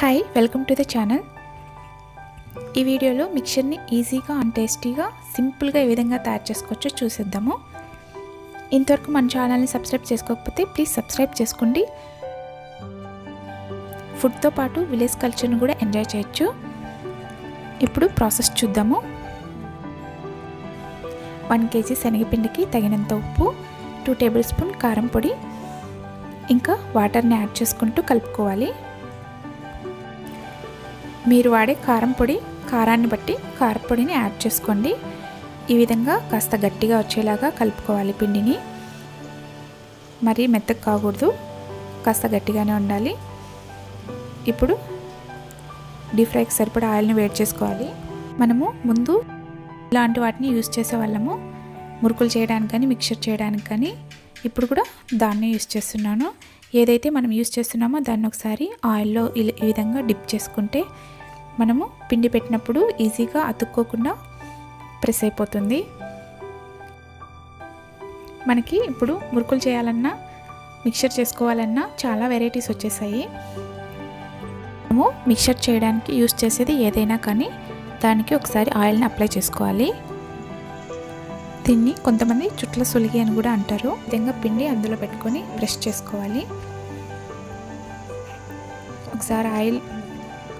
Hi welcome to the channel ఈ వీడియోలో మిక్చర్ని ఈజీగా అండ్ టేస్టీగా సింపుల్గా ఏ విధంగా తయారు చేసుకోవచ్చో చూసేద్దాము. ఇంతవరకు మన ఛానల్ని సబ్స్క్రైబ్ చేసుకోకపోతే ప్లీజ్ సబ్స్క్రైబ్ చేసుకోండి. ఫుడ్తో పాటు విలేజ్ కల్చర్ని కూడా ఎంజాయ్ చేయొచ్చు. ఇప్పుడు ప్రాసెస్ చూద్దాము. వన్ కేజీ శనగపిండికి తగినంత ఉప్పు టూ టేబుల్ స్పూన్ కారం పొడి. ఇంకా వాటర్ని యాడ్ చేసుకుంటూ కలుపుకోవాలి. మీరు వాడే కారం పొడి కారాన్ని బట్టి కారపొడిని యాడ్ చేసుకోండి. ఈ విధంగా కాస్త గట్టిగా వచ్చేలాగా కలుపుకోవాలి పిండిని. మరీ మెత్తగా కాకూడదు. కాస్త గట్టిగానే ఉండాలి. ఇప్పుడు డీప్ ఫ్రైకి సరిపడా ఆయిల్ని వేడి చేసుకోవాలి. మనము ముందు ఇలాంటి వాటిని యూస్ చేసేవాళ్ళము మురుకులు చేయడానికి కానీ మిక్చర్ చేయడానికి కానీ ఇప్పుడు కూడా దాన్నే యూస్ చేస్తున్నాను. ఏదైతే మనం యూస్ చేస్తున్నామో దాన్ని ఒకసారి ఆయిల్లో ఈ విధంగా డిప్ చేసుకుంటే మనము పిండి పెట్టినప్పుడు ఈజీగా అతుక్కోకుండా ప్రెస్ అయిపోతుంది. మనకి ఇప్పుడు మురుకులు చేయాలన్నా మిక్చర్ చేసుకోవాలన్నా చాలా వెరైటీస్ వచ్చేసాయి. మనము మిక్చర్ చేయడానికి యూస్ చేసేది ఏదైనా కానీ దానికి ఒకసారి ఆయిల్ని అప్లై చేసుకోవాలి. దీన్ని కొంతమంది చుట్ల సులిగి అని కూడా అంటారు. విధంగా పిండి అందులో పెట్టుకొని బ్రష్ చేసుకోవాలి. ఒకసారి ఆయిల్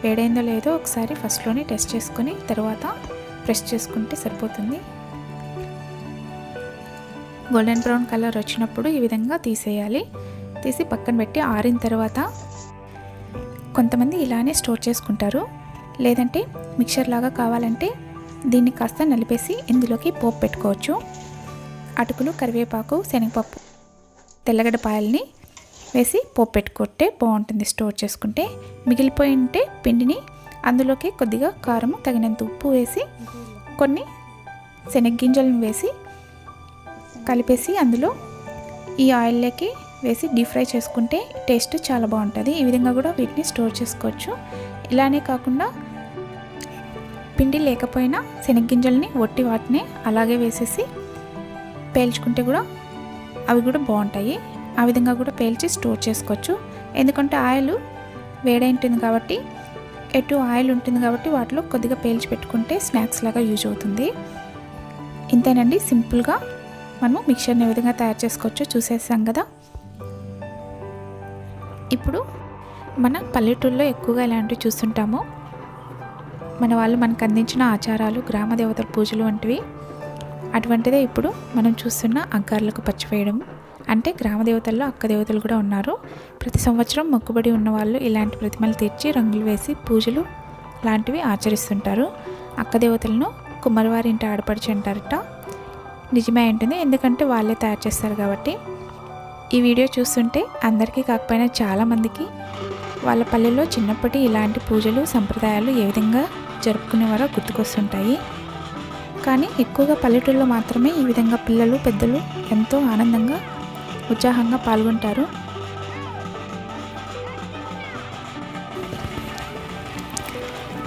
వేడైందో లేదో ఒకసారి ఫస్ట్లోనే టెస్ట్ చేసుకుని తర్వాత ప్రెస్ చేసుకుంటే సరిపోతుంది. గోల్డెన్ బ్రౌన్ కలర్ వచ్చినప్పుడు ఈ విధంగా తీసేయాలి. తీసి పక్కన పెట్టి ఆరిన తర్వాత కొంతమంది ఇలానే స్టోర్ చేసుకుంటారు. లేదంటే మిక్చర్ లాగా కావాలంటే దీన్ని కాస్త నలిపేసి ఇందులోకి పోపు పెట్టుకోవచ్చు. అటుకులు కరివేపాకు శనగపప్పు తెల్లగడ్డ పాయల్ని వేసి పోపు పెట్టుకుంటే బాగుంటుంది. స్టోర్ చేసుకుంటే మిగిలిపోయి ఉంటే పిండిని అందులోకి కొద్దిగా కారం తగినంత ఉప్పు వేసి కొన్ని శనగ్గింజలను వేసి కలిపేసి అందులో ఈ ఆయిల్లోకి వేసి డీప్ ఫ్రై చేసుకుంటే టేస్ట్ చాలా బాగుంటుంది. ఈ విధంగా కూడా వీటిని స్టోర్ చేసుకోవచ్చు. ఇలానే కాకుండా పిండి లేకపోయినా శనగ్గింజల్ని ఒట్టి వాటిని అలాగే వేసేసి పేల్చుకుంటే కూడా అవి కూడా బాగుంటాయి. ఆ విధంగా కూడా పేల్చి స్టోర్ చేసుకోవచ్చు. ఎందుకంటే ఆయిల్ వేడైంటుంది కాబట్టి ఎటు ఆయిల్ ఉంటుంది కాబట్టి వాటిలో కొద్దిగా పేల్చి పెట్టుకుంటే స్నాక్స్ లాగా యూజ్ అవుతుంది. ఇంతేనండి సింపుల్గా మనము మిక్చర్ని ఏ విధంగా తయారు చేసుకోవచ్చో చూసేసాం కదా. ఇప్పుడు మన పల్లెటూళ్ళలో ఎక్కువగా ఇలాంటివి చూస్తుంటాము మన వాళ్ళు మనకు అందించిన ఆచారాలు గ్రామ దేవతల పూజలు వంటివి. అటువంటిదే ఇప్పుడు మనం చూస్తున్న అగ్గార్లకు పచ్చివేయడం అంటే గ్రామ దేవతల్లో అక్క దేవతలు కూడా ఉన్నారు. ప్రతి సంవత్సరం మొక్కుబడి ఉన్న వాళ్ళు ఇలాంటి ప్రతిమలు తెచ్చి రంగులు వేసి పూజలు లాంటివి ఆచరిస్తుంటారు. అక్క దేవతలను కుమ్మరివారింటి ఆడపడిచి అంటారట. నిజమే ఉంటుంది ఎందుకంటే వాళ్ళే తయారు చేస్తారు కాబట్టి. ఈ వీడియో చూస్తుంటే అందరికీ కాకపోయినా చాలామందికి వాళ్ళ పల్లెల్లో చిన్నప్పటి ఇలాంటి పూజలు సంప్రదాయాలు ఏ విధంగా జరుపుకునేవారో గుర్తుకొస్తుంటాయి. కానీ ఎక్కువగా పల్లెటూళ్ళలో మాత్రమే ఈ విధంగా పిల్లలు పెద్దలు ఎంతో ఆనందంగా ఉత్సాహంగా పాల్గొంటారు.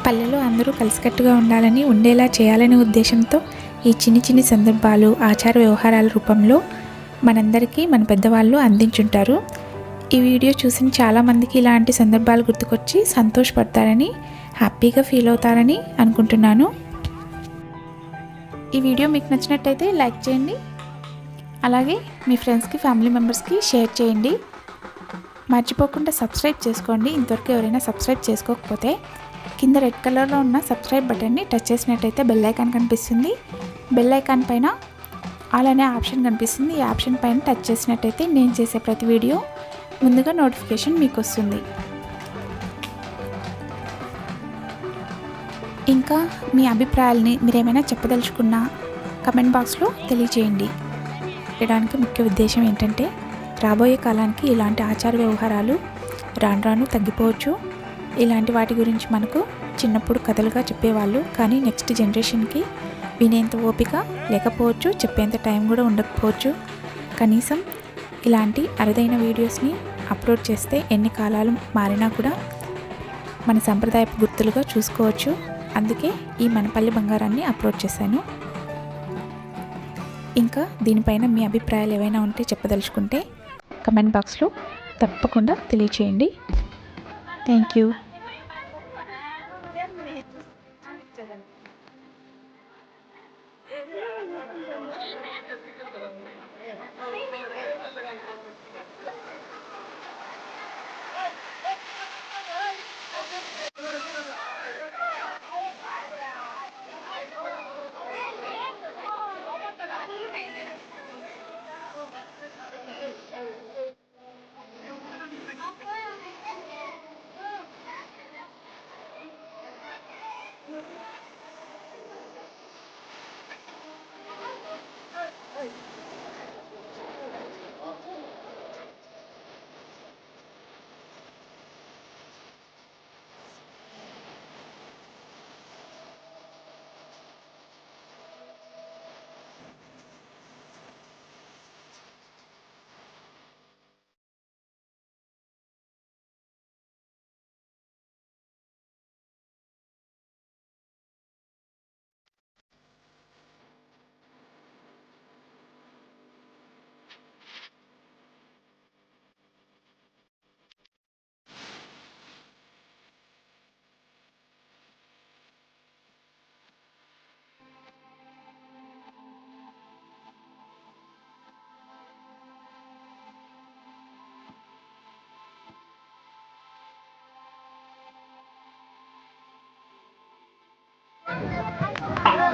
పల్లెలో అందరూ కలిసికట్టుగా ఉండాలని ఉండేలా చేయాలనే ఉద్దేశంతో ఈ చిన్ని చిన్ని సందర్భాలు ఆచార వ్యవహారాల రూపంలో మనందరికీ మన పెద్దవాళ్ళు అందించుంటారు. ఈ వీడియో చూసిన చాలామందికి ఇలాంటి సందర్భాలు గుర్తుకొచ్చి సంతోషపడతారని హ్యాపీగా ఫీల్ అవుతారని అనుకుంటున్నాను. ఈ వీడియో మీకు నచ్చినట్టయితే లైక్ చేయండి అలాగే మీ ఫ్రెండ్స్కి ఫ్యామిలీ మెంబర్స్కి షేర్ చేయండి. మర్చిపోకుండా సబ్స్క్రైబ్ చేసుకోండి. ఇంతవరకు ఎవరైనా సబ్స్క్రైబ్ చేసుకోకపోతే కింద రెడ్ కలర్లో ఉన్న సబ్స్క్రైబ్ బటన్ని టచ్ చేసినట్టయితే బెల్ ఐకాన్ కనిపిస్తుంది. బెల్ ఐకాన్ పైన అలానే ఆప్షన్ కనిపిస్తుంది. ఈ ఆప్షన్ పైన టచ్ చేసినట్టయితే నేను చేసే ప్రతి వీడియో ముందుగా నోటిఫికేషన్ మీకు వస్తుంది. ఇంకా మీ అభిప్రాయాలని మీరేమైనా చెప్పదలుచుకున్నా కమెంట్ బాక్స్లో తెలియచేయండి చేయడానికి ముఖ్య ఉద్దేశం ఏంటంటే రాబోయే కాలానికి ఇలాంటి ఆచార వ్యవహారాలు రాను రాను తగ్గిపోవచ్చు. ఇలాంటి వాటి గురించి మనకు చిన్నప్పుడు కథలుగా చెప్పేవాళ్ళు కానీ నెక్స్ట్ జనరేషన్కి వినేంత ఓపిక లేకపోవచ్చు చెప్పేంత టైం కూడా ఉండకపోవచ్చు. కనీసం ఇలాంటి అరుదైన వీడియోస్ని అప్లోడ్ చేస్తే ఎన్ని కాలాలు మారినా కూడా మన సంప్రదాయపు గుర్తులుగా చూసుకోవచ్చు. అందుకే ఈ మనపల్లి బంగారాన్ని అప్లోడ్ చేశాను. ఇంకా దీనిపైన మీ అభిప్రాయాలు ఏవైనా ఉంటే చెప్పదలుచుకుంటే కమెంట్ బాక్స్లో తప్పకుండా తెలియచేయండి. Thank you.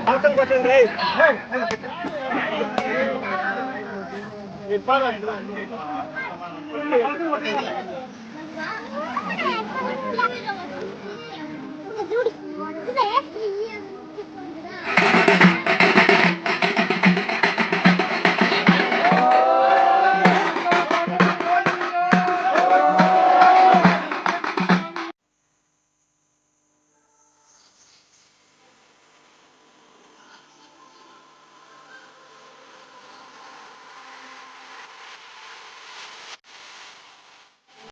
방탄 같은데. 형! 이 빨간